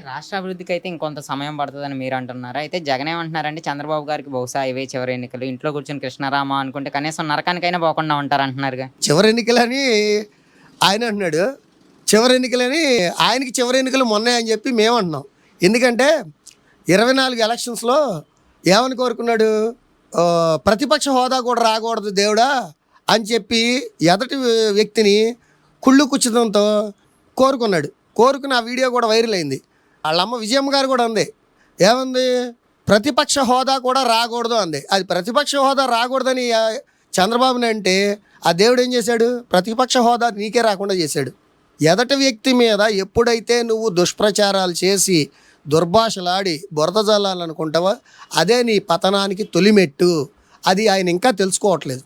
రాష్ట్ర అభివృద్ధికి అయితే ఇంకొంత సమయం పడుతుందని మీరు అంటున్నారు. అయితే జగన్ ఏమంటున్నారంటే చంద్రబాబు గారికి బహుశా ఇవే చివరి ఎన్నికలు. ఇంట్లో కూర్చొని కృష్ణారామ అనుకుంటే కనీసం నరకానికైనా పోకుండా ఉంటారు అంటున్నారుగా. చివరి ఎన్నికలని ఆయన అంటున్నాడు. చివరి ఎన్నికలని ఆయనకి చివరి ఎన్నికలు మొన్నాయని అని చెప్పి మేము అంటున్నాం. ఎందుకంటే ఇరవై నాలుగు ఎలక్షన్స్లో ఏమని కోరుకున్నాడు? ప్రతిపక్ష హోదా కూడా రాకూడదు దేవుడా అని చెప్పి ఎదటి వ్యక్తిని కుళ్ళు కుచ్చితంతో కోరుకున్నాడు. కోరుకుని ఆ వీడియో కూడా వైరల్ అయింది. వాళ్ళ అమ్మ విజయమ్మ గారు కూడా ఉంది ఏముంది? ప్రతిపక్ష హోదా కూడా రాకూడదు అంది. అది ప్రతిపక్ష హోదా రాకూడదని చంద్రబాబుని అంటే ఆ దేవుడు ఏం చేశాడు? ప్రతిపక్ష హోదా నీకే రాకుండా చేశాడు. ఎదటి వ్యక్తి మీద ఎప్పుడైతే నువ్వు దుష్ప్రచారాలు చేసి దుర్భాషలాడి బురద జల్లాలనుకుంటావో అదే నీ పతనానికి తొలిమెట్టు. అది ఆయన ఇంకా తెలుసుకోవట్లేదు.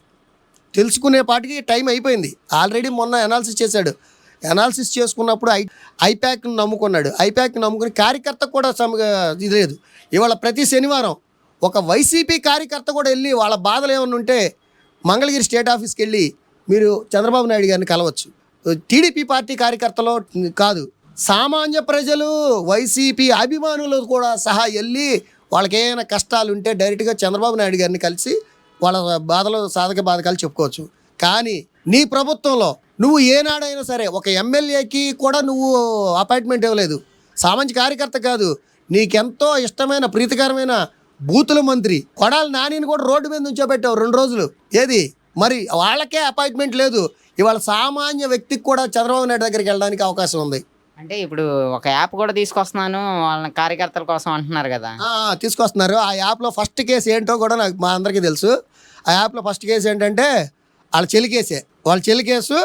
తెలుసుకునే పాటికి టైం అయిపోయింది. ఆల్రెడీ మొన్న అనాలిసిస్ చేశాడు. అనాలిసిస్ చేసుకున్నప్పుడు ఐ ఐప్యాక్ను నమ్ముకున్నాడు. ఐప్యాక్ని నమ్ముకుని కార్యకర్త కూడా సమ ఇది లేదు. ఇవాళ ప్రతి శనివారం ఒక వైసీపీ కార్యకర్త కూడా వెళ్ళి వాళ్ళ బాధలు ఏమైనా ఉంటే మంగళగిరి స్టేట్ ఆఫీస్కి వెళ్ళి మీరు చంద్రబాబు నాయుడు గారిని కలవచ్చు. టీడీపీ పార్టీ కార్యకర్తలో కాదు. సామాన్య ప్రజలు వైసీపీ అభిమానులు కూడా సహా వెళ్ళి వాళ్ళకి ఏమైనా కష్టాలు ఉంటే డైరెక్ట్గా చంద్రబాబు నాయుడు గారిని కలిసి వాళ్ళ బాధలు సాధక బాధకాలు చెప్పుకోవచ్చు. కానీ నీ ప్రభుత్వంలో నువ్వు ఏనాడైనా సరే ఒక ఎమ్మెల్యేకి కూడా నువ్వు అపాయింట్మెంట్ ఇవ్వలేదు. సామాజిక కార్యకర్త కాదు. నీకెంతో ఇష్టమైన ప్రీతికరమైన బూతుల మంత్రి కొడాలి నానిని కూడా రోడ్డు మీద నుంచోబెట్టావు రెండు రోజులు. ఏది? మరి వాళ్ళకే అపాయింట్మెంట్ లేదు. ఇవాళ సామాన్య వ్యక్తికి కూడా చంద్రబాబు నాయుడు దగ్గరికి వెళ్ళడానికి అవకాశం ఉంది. అంటే ఇప్పుడు ఒక యాప్ కూడా తీసుకొస్తున్నాను వాళ్ళ కార్యకర్తల కోసం అంటున్నారు కదా. తీసుకొస్తున్నారు. ఆ యాప్లో ఫస్ట్ కేసు ఏంటో కూడా నాకు మా అందరికీ తెలుసు. ఆ యాప్లో ఫస్ట్ కేసు ఏంటంటే వాళ్ళ చెల్లి కేసే. వాళ్ళ చెల్లి కేసు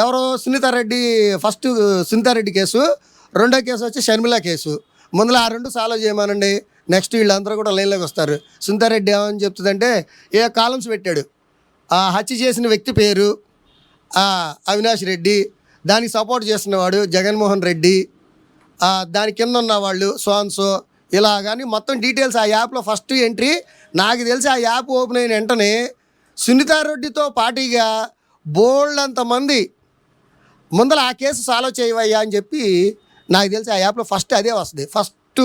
ఎవరు సునీతారెడ్డి ఫస్ట్ సునీతారెడ్డి కేసు రెండో కేసు వచ్చి షర్మిల కేసు. ముందులో ఆ రెండు సాల్వ్ చేయమనండి. నెక్స్ట్ వీళ్ళందరూ కూడా లైన్లోకి వస్తారు. సునీతారెడ్డి ఏమని చెప్తుందంటే ఏ కాలమ్స్ పెట్టాడు. ఆ హత్య చేసిన వ్యక్తి పేరు అవినాష్ రెడ్డి. దానికి సపోర్ట్ చేస్తున్నవాడు జగన్మోహన్ రెడ్డి. దాని కింద ఉన్న వాళ్ళు సోన్సో ఇలా కానీ మొత్తం డీటెయిల్స్ ఆ యాప్లో ఫస్ట్ ఎంట్రీ. నాకు తెలిసి ఆ యాప్ ఓపెన్ అయిన వెంటనే సునీతారెడ్డితో పార్టీగా బోల్డ్ అంతమంది ముందర ఆ కేసు సాల్వ్ చేయవయ్యా అని చెప్పి నాకు తెలిసి ఆ యాప్లో ఫస్ట్ అదే వస్తుంది. ఫస్ట్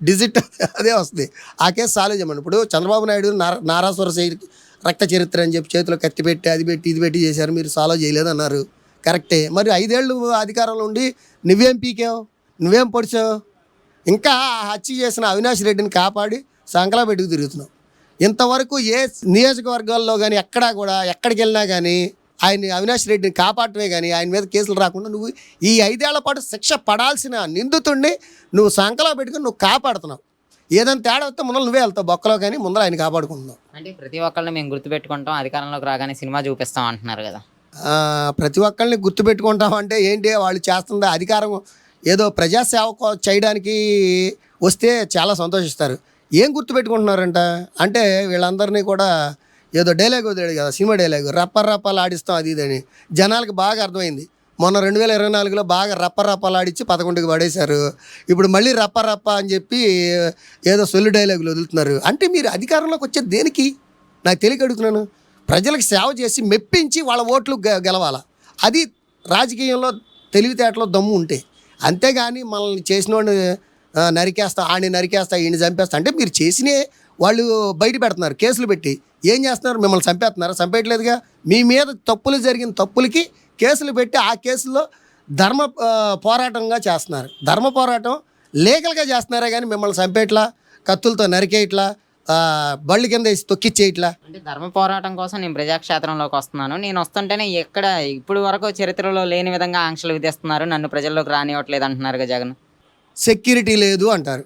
డిజిట్ అదే వస్తుంది. ఆ కేసు సాల్వ్ చేయమని. ఇప్పుడు చంద్రబాబు నాయుడు నారా నారాసుర శైలి రక్త చరిత్ర అని చెప్పి చేతిలో కత్తి పెట్టి అది పెట్టి ఇది పెట్టి చేశారు. మీరు సాల్వ్ చేయలేదన్నారు కరెక్టే మరి ఐదేళ్ళు అధికారంలో ఉండి నువ్వేం పీకావు? నువ్వేం పొడిచావు? ఇంకా హత్య చేసిన అవినాష్ రెడ్డిని కాపాడి సంకలా పెట్టుకు తిరుగుతున్నావు. ఇంతవరకు ఏ నియోజకవర్గాల్లో కానీ ఎక్కడా కూడా ఎక్కడికి వెళ్ళినా కానీ ఆయన అవినాష్ రెడ్డిని కాపాడటమే కానీ ఆయన మీద కేసులు రాకుండా నువ్వు ఈ ఐదేళ్ళ పాటు శిక్ష పడాల్సిన నిందితుడిని నువ్వు సంకలా పెట్టుకుని నువ్వు కాపాడుతున్నావు. ఏదైనా తేడా వస్తే ముందర నువ్వే వెళ్తావు బొక్కలో కానీ ముందర ఆయన కాపాడుకుంటున్నావు. అంటే ప్రతి ఒక్కళ్ళని మేము గుర్తుపెట్టుకుంటాం అధికారంలోకి రాగానే సినిమా చూపిస్తాం అంటున్నారు కదా. ప్రతి ఒక్కరిని గుర్తుపెట్టుకుంటామంటే ఏంటి వాళ్ళు చేస్తుంది అధికారం ఏదో ప్రజాసేవ చేయడానికి వస్తే చాలా సంతోషిస్తారు. ఏం గుర్తుపెట్టుకుంటున్నారంట? అంటే వీళ్ళందరినీ కూడా ఏదో డైలాగ్ వదిలేడు కదా సినిమా డైలాగ్ రప్ప రప్పాలు ఆడిస్తాం అది ఇది అని. జనాలకి బాగా అర్థమైంది. మొన్న రెండు వేల ఇరవై నాలుగులో బాగా రప్ప రప్పలు ఆడిచ్చి పదకొండుకి పడేశారు. ఇప్పుడు మళ్ళీ రప్ప రప్ప అని చెప్పి ఏదో సొల్లు డైలాగులు వదులుతున్నారు. అంటే మీరు అధికారంలోకి వచ్చేది దేనికి? నాకు తెలియక అడుగుతున్నాను. ప్రజలకు సేవ చేసి మెప్పించి వాళ్ళ ఓట్లు గె- అది రాజకీయంలో తెలివితేటలో దమ్ము ఉంటే. అంతేగాని మనల్ని చేసిన వాడిని నరికేస్తా ఆడిని నరికేస్తా ఈయన చంపేస్తా అంటే మీరు చేసినే వాళ్ళు బయట పెడుతున్నారు కేసులు పెట్టి. ఏం చేస్తున్నారు? మిమ్మల్ని చంపేస్తున్నారా? చంపేయట్లేదుగా? మీ మీద తప్పులు జరిగిన తప్పులకి కేసులు పెట్టి ఆ కేసుల్లో ధర్మ పోరాటంగా చేస్తున్నారు. ధర్మ పోరాటం లీగల్గా చేస్తున్నారే కానీ మిమ్మల్ని చంపేయట్లా? కత్తులతో నరికేయట్లా? బళ్ళు కింద వేసి తొక్కిచ్చేయట్లా? అంటే ధర్మ పోరాటం కోసం నేను ప్రజాక్షేత్రంలోకి వస్తున్నాను. నేను వస్తుంటేనే ఎక్కడ ఇప్పుడు వరకు చరిత్రలో లేని విధంగా ఆంక్షలు విధిస్తున్నారు. నన్ను ప్రజల్లోకి రానివ్వట్లేదు అంటున్నారు కదా జగన్. సెక్యూరిటీ లేదు అంటారు.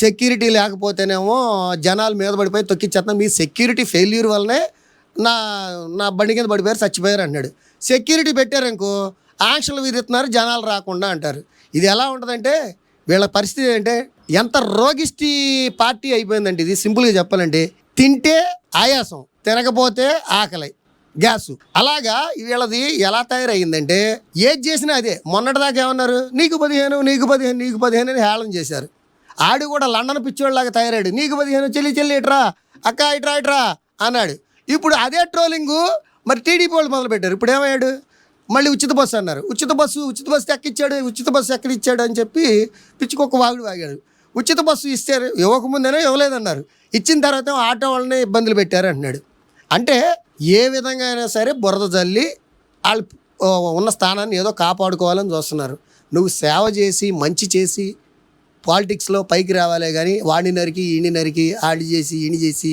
సెక్యూరిటీ లేకపోతేనేమో జనాలు మీద పడిపోయి తొక్కిచ్చేస్తున్నారు మీ సెక్యూరిటీ ఫెయిల్యూర్ వల్లనే నా నా బండి కింద పడిపోయారు చచ్చిపోయారు అన్నాడు. సెక్యూరిటీ పెట్టారనుకో ఆంక్షలు విధిస్తున్నారు జనాలు రాకుండా అంటారు. ఇది ఎలా ఉంటుందంటే వీళ్ళ పరిస్థితి ఏంటంటే ఎంత రోగిష్టి పార్టీ అయిపోయిందండి. ఇది సింపుల్గా చెప్పాలంటే తింటే ఆయాసం తినకపోతే ఆకలి గ్యాసు. అలాగా వీళ్ళది ఎలా తయారయ్యిందంటే ఏది చేసినా అదే. మొన్నటిదాకా ఏమన్నారు? నీకు పదిహేను నీకు పదిహేను నీకు పదిహేను అని హేళన చేశారు. ఆడు కూడా లండన్ పిచ్చోళ్ళలాగా తయారాడు. నీకు పదిహేను చెల్లి చెల్లి ఇట్రా అక్క ఇట్రా ఇట్రా అన్నాడు. ఇప్పుడు అదే ట్రోలింగు మరి టీడీపీ వాళ్ళు మొదలుపెట్టారు. ఇప్పుడు ఏమయ్యాడు? మళ్ళీ ఉచిత బస్సు అన్నారు. ఉచిత బస్సు ఉచిత బస్సు ఎక్కిచ్చాడు ఉచిత బస్సు ఎక్కడ ఇచ్చాడు అని చెప్పి పిచ్చుకొక్క వాగుడు వాగాడు. ఉచిత బస్సు ఇస్తారు ఇవ్వకముందేనో ఇవ్వలేదన్నారు. ఇచ్చిన తర్వాత ఆటో వాళ్ళని ఇబ్బందులు పెట్టారు అంటున్నాడు. అంటే ఏ విధంగా అయినా సరే బురద జల్లి వాళ్ళు ఉన్న స్థానాన్ని ఏదో కాపాడుకోవాలని చూస్తున్నారు. నువ్వు సేవ చేసి మంచి చేసి పాలిటిక్స్లో పైకి రావాలే కానీ వాడిని నరికి ఈయన్ని నరికి ఆడి చేసి ఈయన చేసి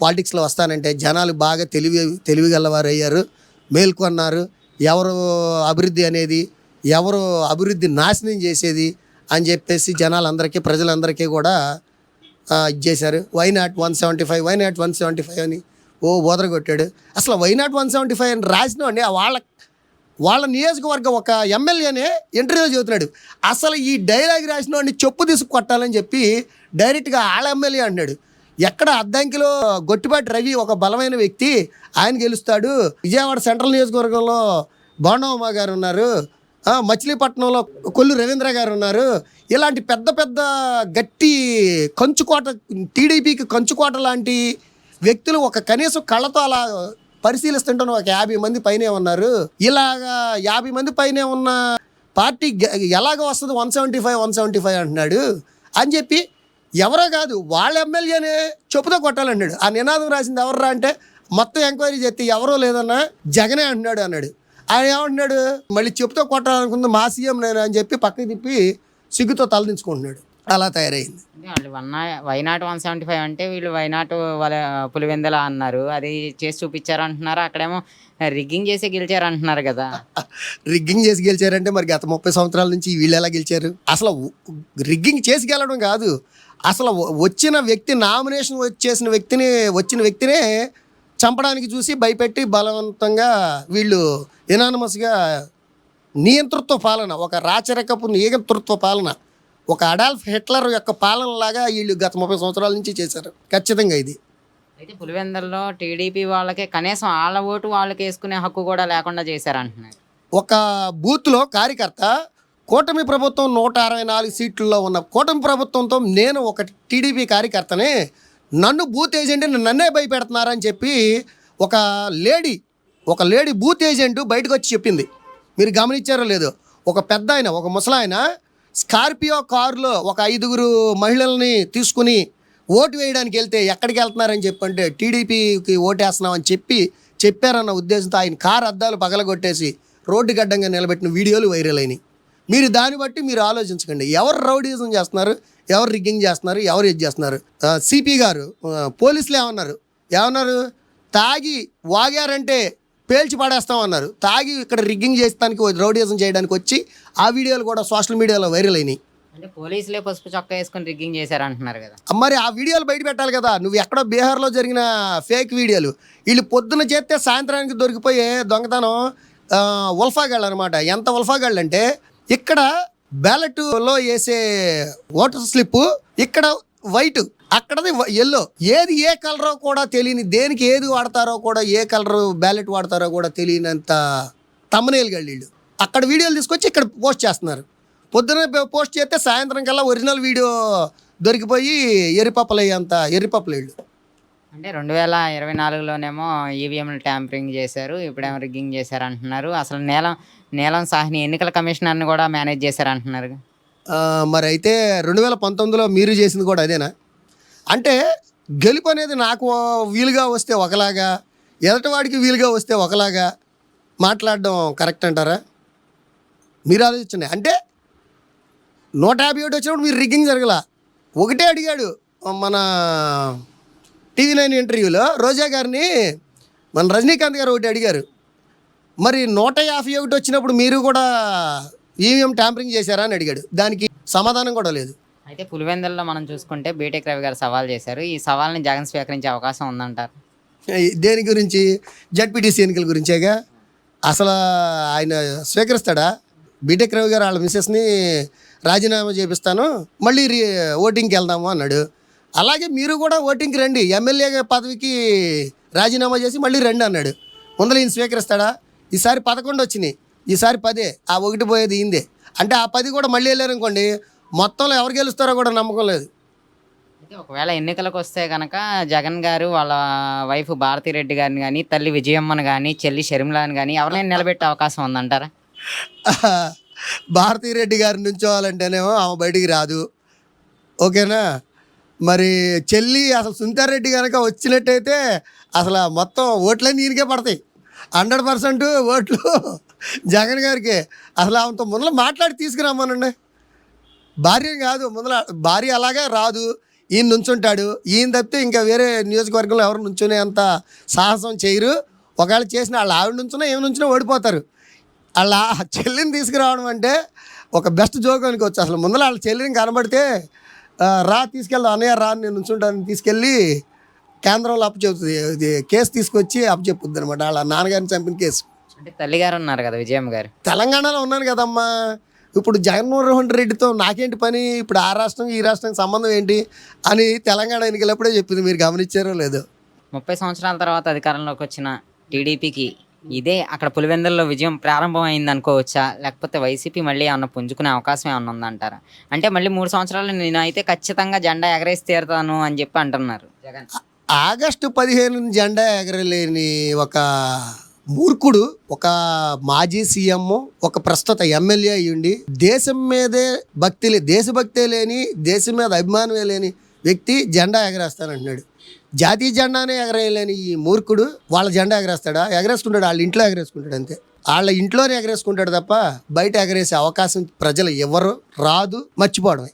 పాలిటిక్స్లో వస్తానంటే జనాలు బాగా తెలివి తెలివిగలవారు అయ్యారు మేల్కొన్నారు. ఎవరు అభివృద్ధి అనేది ఎవరు అభివృద్ధి నాశనం చేసేది అని చెప్పేసి జనాలందరికీ ప్రజలందరికీ కూడా ఇచ్చేశారు. ఇది చేశారు why not one seventy five why not one seventy five అని ఓ కొట్టాడు అసలు why not one seventy five అని రాసినవాడిని వాళ్ళ వాళ్ళ నియోజకవర్గం ఒక ఎమ్మెల్యేనే ఇంటర్వ్యూ చెబుతున్నాడు అసలు ఈ డైలాగ్ రాసిన వాడిని చెప్పు తీసుకు కొట్టాలని చెప్పి డైరెక్ట్గా వాళ్ళ ఎమ్మెల్యే అంటున్నాడు ఎక్కడ అద్దంకిలో గొట్టిపాటి రవి ఒక బలమైన వ్యక్తి ఆయన గెలుస్తాడు. విజయవాడ సెంట్రల్ నియోజకవర్గంలో బోండమ్మ గారు ఉన్నారు. మచిలీపట్నంలో కొల్లు రవీంద్ర గారు ఉన్నారు. ఇలాంటి పెద్ద పెద్ద గట్టి కంచుకోట టీడీపీకి కంచుకోట లాంటి వ్యక్తులు ఒక కనీసం కళ్ళతో అలా పరిశీలిస్తుంటాను. ఒక యాభై మంది పైనే ఉన్నారు. ఇలాగా యాభై మంది పైనే ఉన్న పార్టీ ఎలాగ వస్తుంది? One seventy five one seventy five అంటున్నాడు. అని చెప్పి ఎవరో కాదు వాళ్ళ ఎమ్మెల్యేనే చెప్పుతో కొట్టాలన్నాడు ఆ నినాదం రాసింది ఎవర్రా అంటే మొత్తం ఎంక్వైరీ చేస్తే ఎవరో లేదన్నా జగనే అంటున్నాడు అన్నాడు. ఆయన ఏమంటున్నాడు? మళ్ళీ చెప్పుతో కొట్టాలనుకుంది మా సీఎం నేను అని చెప్పి పక్కకి తిప్పి సిగ్గుతో తలదించుకుంటున్నాడు. అలా తయారైంది. వాళ్ళు one why not one seventy five అంటే వీళ్ళు వైనాట్ వాళ్ళ పులివెందల అన్నారు. అది చేసి చూపించారు అంటున్నారు అక్కడేమో రిగ్గింగ్ చేసి గెలిచారు అంటున్నారు కదా. రిగ్గింగ్ చేసి గెలిచారంటే మరి గత ముప్పై సంవత్సరాల నుంచి వీళ్ళు ఎలా గెలిచారు? అసలు రిగ్గింగ్ చేసి గెలవడం కాదు. అసలు వచ్చిన వ్యక్తి నామినేషన్ వచ్చేసిన వ్యక్తిని వచ్చిన వ్యక్తినే చంపడానికి చూసి భయపెట్టి బలవంతంగా వీళ్ళు ఎనానమస్గా నియంతృత్వ పాలన ఒక రాచరికపు నియంతృత్వ పాలన ఒక అడాల్ఫ్ హిట్లర్ యొక్క పాలనలాగా వీళ్ళు గత ముప్పై సంవత్సరాల నుంచి చేశారు. ఖచ్చితంగా ఇది. అయితే పులివెందల్లో టీడీపీ వాళ్ళకి కనీసం వాళ్ళ ఓటు వాళ్ళకి వేసుకునే హక్కు కూడా లేకుండా చేశారు అంటున్నారు ఒక బూత్లో కార్యకర్త కూటమి ప్రభుత్వం నూట అరవై నాలుగు సీట్లలో ఉన్న కూటమి ప్రభుత్వంతో నేను ఒక టీడీపీ కార్యకర్తనే నన్ను బూత్ ఏజెంట్ నన్నే భయపెడుతున్నారని చెప్పి ఒక లేడీ ఒక లేడీ బూత్ ఏజెంట్ బయటకు వచ్చి చెప్పింది. మీరు గమనించారో లేదో ఒక పెద్ద ఆయన ఒక ముసలాయన స్కార్పియో కారులో ఒక ఐదుగురు మహిళల్ని తీసుకుని ఓటు వేయడానికి వెళ్తే ఎక్కడికి వెళ్తున్నారని చెప్పంటే టీడీపీకి ఓటేస్తున్నామని చెప్పి చెప్పారన్న ఉద్దేశంతో ఆయన కారు అద్దాలు పగలగొట్టేసి రోడ్డు గడ్డంగా నిలబెట్టిన వీడియోలు వైరల్ అయినాయి. మీరు దాన్ని బట్టి మీరు ఆలోచించకండి. ఎవరు రౌడీజం చేస్తున్నారు? ఎవరు రిగ్గింగ్ చేస్తున్నారు? ఎవరు ఇది చేస్తున్నారు? సిపి గారు పోలీసులు ఏమన్నారు? ఏమన్నారు? తాగి వాగారంటే పేల్చి పడేస్తామన్నారు తాగి ఇక్కడ రిగ్గింగ్ చేస్తానికి రౌడీజం చేయడానికి వచ్చి ఆ వీడియోలు కూడా సోషల్ మీడియాలో వైరల్ అయినాయి. అంటే పోలీసులే పసుపు చొక్కా వేసుకొని రిగ్గింగ్ చేశారు అంటున్నారు కదా మరి ఆ వీడియోలు బయట పెట్టాలి కదా. నువ్వు ఎక్కడో బీహార్లో జరిగిన ఫేక్ వీడియోలు. వీళ్ళు పొద్దున చేస్తే సాయంత్రానికి దొరికిపోయే దొంగతనం ఉల్ఫాగాళ్ళు అనమాట ఎంత ఉల్ఫాగాళ్ళు అంటే ఇక్కడ బ్యాలెట్లో వేసే ఓటర్ స్లిప్ ఇక్కడ వైట్ అక్కడది ఎల్లో ఏది ఏ కలరో కూడా తెలియని దేనికి ఏది వాడతారో కూడా ఏ కలర్ బ్యాలెట్ వాడతారో కూడా తెలియనంత తమ్మనేలు వీళ్ళు. అక్కడ వీడియోలు తీసుకొచ్చి ఇక్కడ పోస్ట్ చేస్తున్నారు. పొద్దున పోస్ట్ చేస్తే సాయంత్రం కల్లా ఒరిజినల్ వీడియో దొరికిపోయి ఎర్రిపప్పలు అయ్యేంత ఎర్రిపప్పలు వీళ్ళు అంటే రెండు వేల ఇరవై నాలుగులోనేమో ఈవీఎంలు ట్యాంపరింగ్ చేశారు ఇప్పుడేమో రిగ్గింగ్ చేశారు అంటున్నారు అసలు నీలం నీలం సాహ్ని ఎన్నికల కమిషనర్ని కూడా మేనేజ్ చేశారు అంటున్నారు మరి అయితే రెండు వేల పంతొమ్మిదిలో మీరు చేసింది కూడా అదేనా? అంటే గెలుపు అనేది నాకు వీలుగా వస్తే ఒకలాగా ఎదటివాడికి వీలుగా వస్తే ఒకలాగా మాట్లాడడం కరెక్ట్ అంటారా? మీరు ఆలోచించండి. అంటే నూట యాభై ఒకటి వచ్చినప్పుడు మీరు రిగ్గింగ్ జరగల. ఒకటే అడిగాడు మన టీవీ నైన్ ఇంటర్వ్యూలో రోజా గారిని మన రజనీకాంత్ గారు ఒకటి అడిగారు. మరి నూట యాభై ఒకటి వచ్చినప్పుడు మీరు కూడా ఈవీఎం ట్యాంపరింగ్ చేశారా అని అడిగాడు. దానికి సమాధానం కూడా లేదు. అయితే పులివెందుల్లో మనం చూసుకుంటే బీటెక్ రవి గారు సవాల్ చేశారు. ఈ సవాల్ని జగన్ స్వీకరించే అవకాశం ఉందంటారు. దేని గురించి? జడ్పీటీసీ ఎన్నికల గురించేగా? అసలు ఆయన స్వీకరిస్తాడా? బీటెక్ రవి గారు వాళ్ళ మిస్సెస్ని రాజీనామా చేపిస్తాను మళ్ళీ రీ ఓటింగ్కి వెళ్దాము అన్నాడు. అలాగే మీరు కూడా ఓటింగ్కి రండి ఎమ్మెల్యే పదవికి రాజీనామా చేసి మళ్ళీ రండి అన్నాడు. ముందర ఈయన స్వీకరిస్తాడా? ఈసారి పదకొండు వచ్చినాయి ఈసారి పదే ఆ ఒకటి పోయేది ఈందే అంటే ఆ పది కూడా మళ్ళీ వెళ్ళారనుకోండి మొత్తంలో ఎవరు గెలుస్తారో కూడా నమ్మకం లేదు. అయితే ఒకవేళ ఎన్నికలకు వస్తే కనుక జగన్ గారు వాళ్ళ వైఫ్ భారతిరెడ్డి గారిని కానీ తల్లి విజయమ్మని కానీ చెల్లి షర్మిలాని కానీ ఎవరినైనా నిలబెట్టే అవకాశం ఉందంటారా? భారతీరెడ్డి గారి నుంచోవాలంటేనేమో ఆమె బయటికి రాదు. ఓకేనా? మరి చెల్లి అసలు సునీతారెడ్డి కనుక వచ్చినట్టయితే అసలు మొత్తం ఓట్లన్నీ ఈయనకే పడతాయి. హండ్రెడ్ పర్సెంట్ ఓట్లు జగన్ గారికి. అసలు ఆమెతో ముందర మాట్లాడి తీసుకురమ్మనండి భార్య కాదు ముందర భార్య అలాగే రాదు. ఈయన నుంచుంటాడు. ఈయన తప్పితే ఇంకా వేరే నియోజకవర్గంలో ఎవరు నుంచునే అంత సాహసం చేయరు. ఒకవేళ చేసిన వాళ్ళ ఆవిడ నుంచున్నా ఏమి నుంచినా ఓడిపోతారు. వాళ్ళ చెల్లిని తీసుకురావడం అంటే ఒక బెస్ట్ జోక్ అనుకోవచ్చు. అసలు ముందర వాళ్ళ చెల్లిని కనబడితే రా తీసుకెళ్దాం అన్నయ్య రా నేను నుంచుంటాను తీసుకెళ్ళి కేంద్రంలో అప్పు చెబుతుంది ఇది కేసు తీసుకొచ్చి అప్పు చెప్పుద్ది అనమాట వాళ్ళ నాన్నగారిని చంపిన కేసు. అంటే తల్లి గారు ఉన్నారు కదా విజయమ్మ గారు. తెలంగాణలో ఉన్నాను కదమ్మా. ఇప్పుడు జగన్మోహన్ రెడ్డితో నాకేంటి పని? ఇప్పుడు ఆ రాష్ట్రం ఈ రాష్ట్రానికి సంబంధం ఏంటి? అని తెలంగాణ ఎన్నికలప్పుడే చెప్పింది. మీరు గమనించారో లేదో? ముప్పై సంవత్సరాల తర్వాత అధికారంలోకి వచ్చిన టీడీపీకి ఇదే అక్కడ పులివెందుల్లో విజయం ప్రారంభం అయింది అనుకోవచ్చా? లేకపోతే వైసీపీ మళ్ళీ ఏమన్నా పుంజుకునే అవకాశం ఏమన్నా ఉందంటారా? అంటే మళ్ళీ మూడు సంవత్సరాలు నేను అయితే ఖచ్చితంగా జెండా ఎగరేసి తీరుతాను అని చెప్పి అంటున్నారు జగన్. ఆగస్టు పదిహేను జెండా ఎగరలేని ఒక మూర్ఖుడు ఒక మాజీ సీఎం ఒక ప్రస్తుత ఎమ్మెల్యే అయ్యుండి దేశం మీదే భక్తి లే దేశభక్తే లేని దేశం మీద అభిమానమే లేని వ్యక్తి జెండా ఎగరేస్తానంటున్నాడు. జాతీయ జెండానే ఎగరేయలేని ఈ మూర్ఖుడు వాళ్ళ జెండా ఎగరేస్తాడా? ఎగరేసుకుంటాడు వాళ్ళ ఇంట్లో ఎగరేసుకుంటాడు అంతే. వాళ్ళ ఇంట్లోనే ఎగరేసుకుంటాడు తప్ప బయట ఎగరేసే అవకాశం ప్రజలు ఎవరు రాదు మర్చిపోవడమే.